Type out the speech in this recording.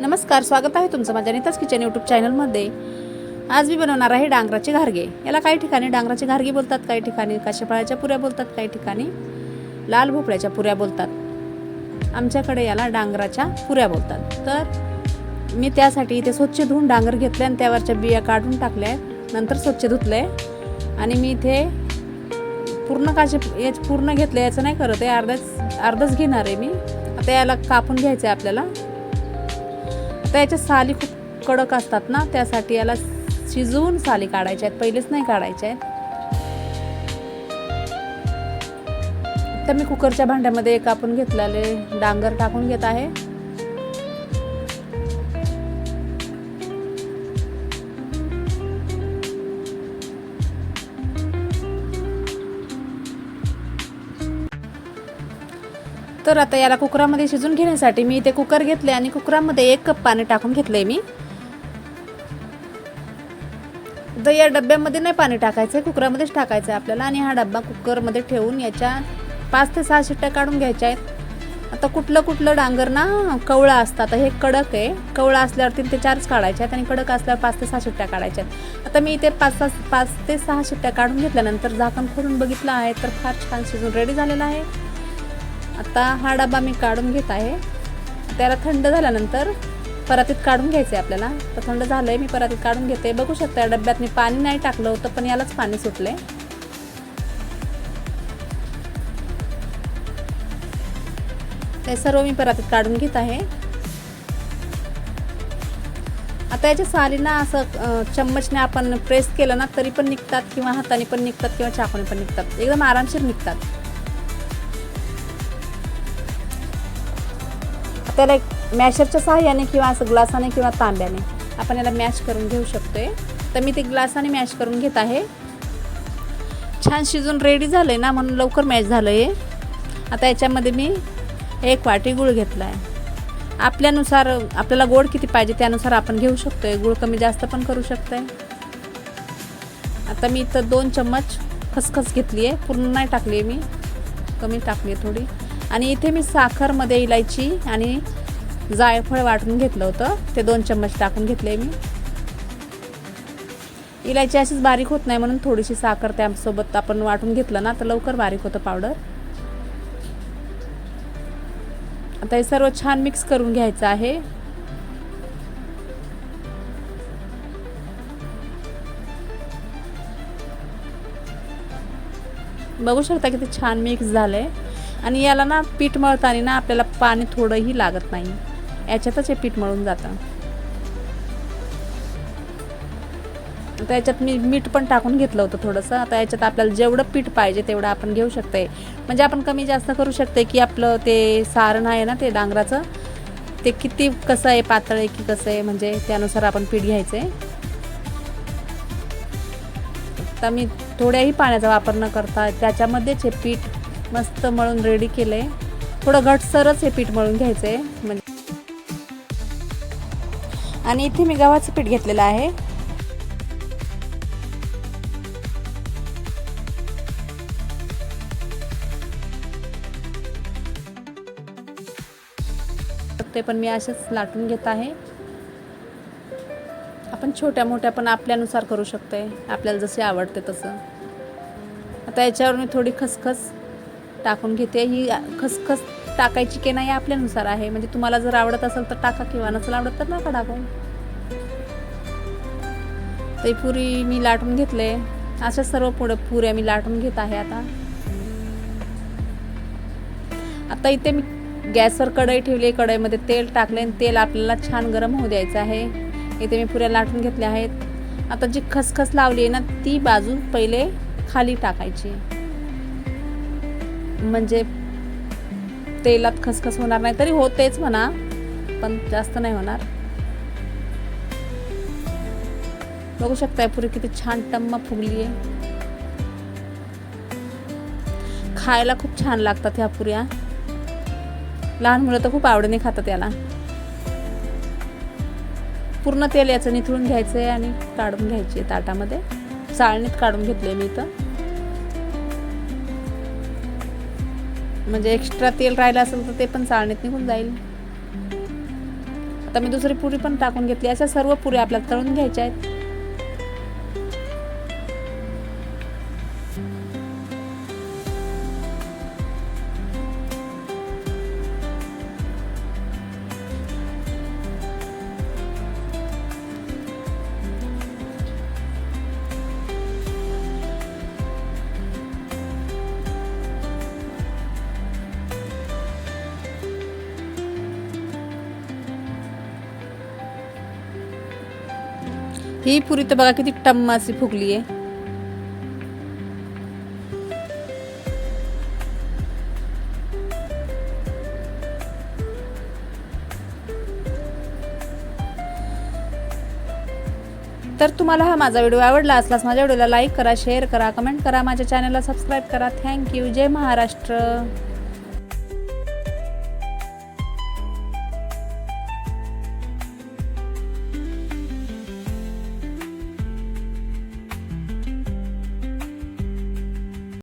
नमस्कार स्वागत आहे तुमचं माझ्या नीताच किचन यूट्यूब चॅनलमध्ये. आज मी बनवणार आहे डांगराचे घारगे. याला काही ठिकाणी डांगराचे घारगे बोलतात काही ठिकाणी काशेफळाच्या पुऱ्या बोलतात काही ठिकाणी लाल भोपळ्याच्या पुऱ्या बोलतात. आमच्याकडे याला डांगराच्या पुऱ्या बोलतात. तर मी त्यासाठी इथे स्वच्छ धुवून डांगर घेतले आणि त्यावरच्या बिया काढून टाकल्या नंतर स्वच्छ धुतले आणि मी इथे पूर्ण काशे याच पूर्ण घेतलं याचं नाही करत आहे. अर्धाच अर्धच घेणार आहे मी. आता याला कापून घ्यायचं आहे आपल्याला. आता याच्या साली खूप कडक असतात ना त्यासाठी याला शिजवून साली काढायच्या आहेत. पहिलेच नाही काढायच्या आहेत. तर मी कुकरच्या भांड्यामध्ये एक कापून घेतलेले डांगर टाकून घेत आहे. तर आता याला कुकरामध्ये शिजून घेण्यासाठी मी इथे कुकर घेतले आणि कुकरामध्ये एक कप पाणी टाकून घेतलंय मी. तर या डब्यामध्ये नाही पाणी टाकायचं आहे कुकरामध्येच टाकायचं आहे आपल्याला आणि हा डब्बा कुकरमध्ये ठेवून याच्या पाच ते सहा शिट्ट्या काढून घ्यायच्या आहेत. आता कुठलं कुठलं डांगर ना कवळा असतात हे कडक आहे. कवळा असल्यावर तीन ते चारच काढायचे आहेत आणि कडक असल्यावर पाच ते सहा शिट्ट्या काढायच्या आहेत. आता मी इथे पाच सहा पाच ते सहा शिट्ट्या काढून घेतल्यानंतर झाकण खोलून बघितलं आहे तर फार छान शिजून रेडी झालेलं आहे. आता हा डबा मी काढून घेत आहे. त्याला थंड झाल्यानंतर परातीत काढून घ्यायचं आहे आपल्याला. तर थंड झालं आहे मी परातीत काढून घेते. बघू शकता या डब्यात मी पाणी नाही टाकलं होतं पण यालाच पाणी सुटले ते सर्व मी परातीत काढून घेत आहे. आता याच्या सालीना असं चम्मचने आपण प्रेस केलं ना तरी पण निघतात किंवा हाताने पण निघतात किंवा चाकूने पण निघतात. एकदम आरामशीर निघतात. त्याला एक मॅशरच्या सहाय्याने किंवा असं ग्लासाने किंवा तांब्याने आपण याला मॅश करून घेऊ शकतो आहे तर मी ते ग्लासाने मॅश करून घेत आहे. छान शिजून रेडी झालं आहे ना म्हणून लवकर मॅश झालं आहे आता याच्यामध्ये मी एक वाटी गूळ घेतला आहे आपल्यानुसार आपल्याला गोड किती पाहिजे त्यानुसार आपण घेऊ शकतो आहे गूळ कमी जास्त पण करू शकतोय. आता मी इथं दोन चम्मच खसखस घेतली आहे पूर्ण नाही टाकली आहे मी. कमी टाकली आहे थोडी. आणि इथे मी साखरमध्ये इलायची आणि जायफळ वाटून घेतलं होतं. ते दोन चम्मच टाकून घेतले मी. इलायची अशीच बारीक होत नाही म्हणून थोडीशी साखर त्यासोबत आपण वाटून घेतलं ना तर लवकर बारीक होतं पावडर. आता हे सर्व छान मिक्स करून घ्यायचं आहे. बघू शकता किती छान मिक्स झालं आहे आणि याला ना पीठ मळताना ना आपल्याला पाणी थोडंही लागत नाही. याच्यातच हे पीठ मळून जातं. आता याच्यात मी मीठ पण टाकून घेतलं होतं थोडंसं. आता याच्यात आपल्याला जेवढं पीठ पाहिजे तेवढं आपण घेऊ शकते म्हणजे आपण कमी जास्त करू शकते की आपलं ते सारण आहे ना ते डांगराचं ते किती कसं आहे पातळ आहे की कसं आहे म्हणजे त्यानुसार आपण पीठ घ्यायचं आहे आता मी थोड्याही पाण्याचा वापर न करता त्याच्यामध्येच हे पीठ मस्त मळून रेडी केलं आहे थोडं घटसरच हे पीठ मळून घ्यायचं आहे म्हणजे आणि इथे मी गव्हाचं पीठ घेतलेलं आहे. ते पण मी असेच लाटून घेत आहे. आपण छोट्या मोठ्या पण आपल्यानुसार करू शकते आपल्याला जसे आवडते तसं. आता याच्यावर मी थोडी खसखस टाकून घेते. ही खसखस टाकायची की नाही आपल्यानुसार आहे. म्हणजे तुम्हाला जर आवडत असेल तर टाका किंवा नसेल आवडत तर नका टाकू. ते पुरी मी लाटून घेतले. अशा सर्व पुढं पुऱ्या मी लाटून घेत आहे आता. आता इथे मी गॅसवर कढई ठेवली. कढईमध्ये तेल टाकले आणि तेल आपल्याला छान गरम होऊ द्यायचं आहे. इथे मी पुऱ्या लाटून घेतल्या आहेत. आता जी खसखस लावली आहे ना ती बाजू पहिले खाली टाकायची. म्हणजे तेलात खसखस होणार नाही तरी होतेच म्हणा पण जास्त नाही होणार. बघू शकताय पुरी किती छान टम्म फुगली आहे खायला खूप छान लागतात ह्या पुऱ्या. लहान मुलं तर खूप आवडीने खातात याला. पूर्ण तेल याचं निथळून घ्यायचं आहे आणि काढून घ्यायचे ताटामध्ये. चाळणीत काढून घेतले मी इथं. म्हणजे एक्स्ट्रा तेल राहिलं असेल तर ते पण चाळणीत निघून जाईल. आता मी दुसरी पुरी पण टाकून घेतली. अशा सर्व पुऱ्या आपल्याला तळून घ्यायच्या आहेत. ही पुरी तर बघा किती टम्म फुगली आहे. तर तुम्हाला हा माझा व्हिडिओ आवडला असल्यास माझ्या व्हिडिओला लाईक करा शेअर करा कमेंट करा माझ्या चॅनलला सबस्क्राईब करा. थँक्यू जय महाराष्ट्र.